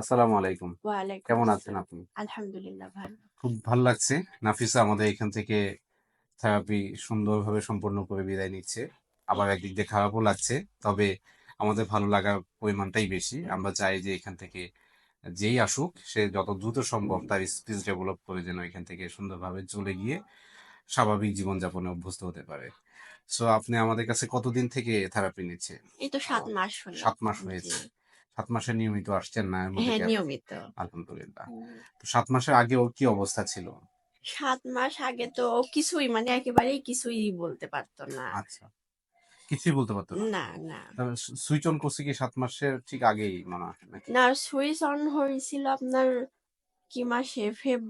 আসসালামু আলাইকুম। কেমন আছেন আপনি? আলহামদুলিল্লাহ ভালো। খুব ভালো লাগছে। নাফিসা আমাদের এখান থেকে থেরাপি সুন্দরভাবে সম্পন্ন করে বিদায় নিচ্ছে। আবার একদিক দিয়ে খারাপও লাগছে তবে আমাদের ভালো লাগার পরিমাণটাই বেশি। আমরা চাই যে এখান থেকে যেই আসুক সে যত দ্রুত সম্ভব তার স্পিচ ডেভেলপ করে যেন এখান থেকে সুন্দরভাবে চলে গিয়ে স্বাভাবিক জীবনযাপনে অভ্যস্ত হতে পারে। সো আপনি আমাদের কাছে কতদিন থেকে থেরাপি নিচ্ছে? এই তো সাত মাস সাত মাস হয়েছে। সাত মাসে নিয়মিত আসছেন না হ্যাঁ নিয়মিত। আলহামদুলিল্লাহ। তো সাত মাসের আগে ওর কি অবস্থা ছিল? সাত মাস আগে তো ও কিছুই মানে একেবারেই কিছুই বলতে পারতো না। আচ্ছা। কিছুই বলতে পারতো না? না না। সুইচ অন করছে কি সাত মাসের ঠিক আগেই মনে হয় না সুইচ অন হয়েছিল আপনার কি মাসে? ফেব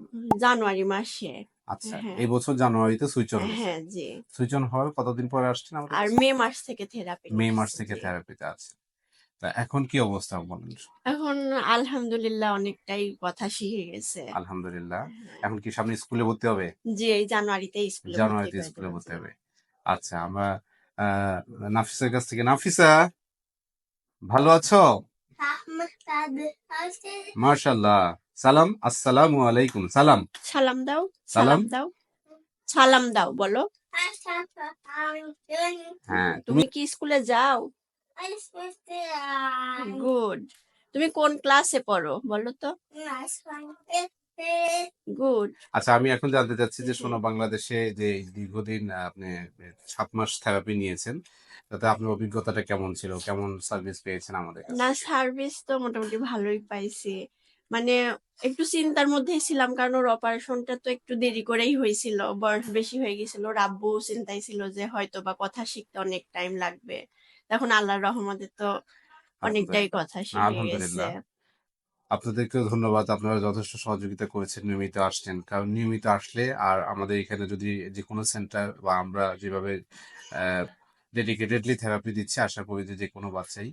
জানুয়ারি মাসে। আচ্ছা হ্যাঁ। এই বছর জানুয়ারিতে সুইচ অন হ্যাঁ জি। সুইচ অন হওয়ার কতদিন পরে আসছেন আর মে মাস থেকে থেরাপি মে মাস থেকে থেরাপিতে আছে। তা এখন কি অবস্থা বলেন? এখন আলহামদুলিল্লাহ অনেকটাই কথা শিখে গেছে। আলহামদুলিল্লাহ। হ্যাঁ। এখন কি সামনে স্কুলে ভর্তি হবে? জি এই জানুয়ারিতে স্কুলে জানুয়ারিতে স্কুলে ভর্তি হবে। আচ্ছা আমরা নাফিসার কাছ থেকে নাফিসা ভালো আছো? মার্শাল্লাহ সালাম আসসালামু আলাইকুম। সালাম। সালাম দাও সালাম? সালাম দাও। সালাম দাও বলো। হ্যাঁ তুমি কি স্কুলে যাও? গুড তুমি কোন ক্লাসে পড়ো বলো তো? গুড আচ্ছা আমি এখন জানতে চাচ্ছি যে শোনো বাংলাদেশে যে দীর্ঘদিন আপনি সাত মাস থেরাপি নিয়েছেন তাতে আপনার অভিজ্ঞতাটা কেমন ছিল? কেমন সার্ভিস পেয়েছেন আমাদের না সার্ভিস তো মোটামুটি ভালোই পাইছি। মানে একটু চিন্তার মধ্যেই ছিলাম কারণ ওর অপারেশনটা তো একটু দেরি করেই হয়েছিল বয়স বেশি হয়ে গেছিল। ওর আব্বু চিন্তাই ছিল যে হয়তো বা কথা শিখতে অনেক টাইম লাগবে। এখন আল্লাহর রহমতে তো অনেকটাই কথা শিখে গেছে। আলহামদুলিল্লাহ। আপনাদেরকেও ধন্যবাদ। আপনারা যথেষ্ট সহযোগিতা করেছেন নিয়মিত আসছেন। কারণ নিয়মিত আসলে আর আমাদের এখানে যদি যে কোনো সেন্টার বা আমরা যেভাবে ডেডিকেটেডলি থেরাপি দিচ্ছি আশা করি যে যে কোনো বাচ্চাই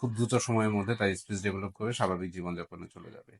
খুব দ্রুত সময়ের মধ্যে তার স্পিচ ডেভেলপ করে স্বাভাবিক জীবনযাপনে চলে যাবে।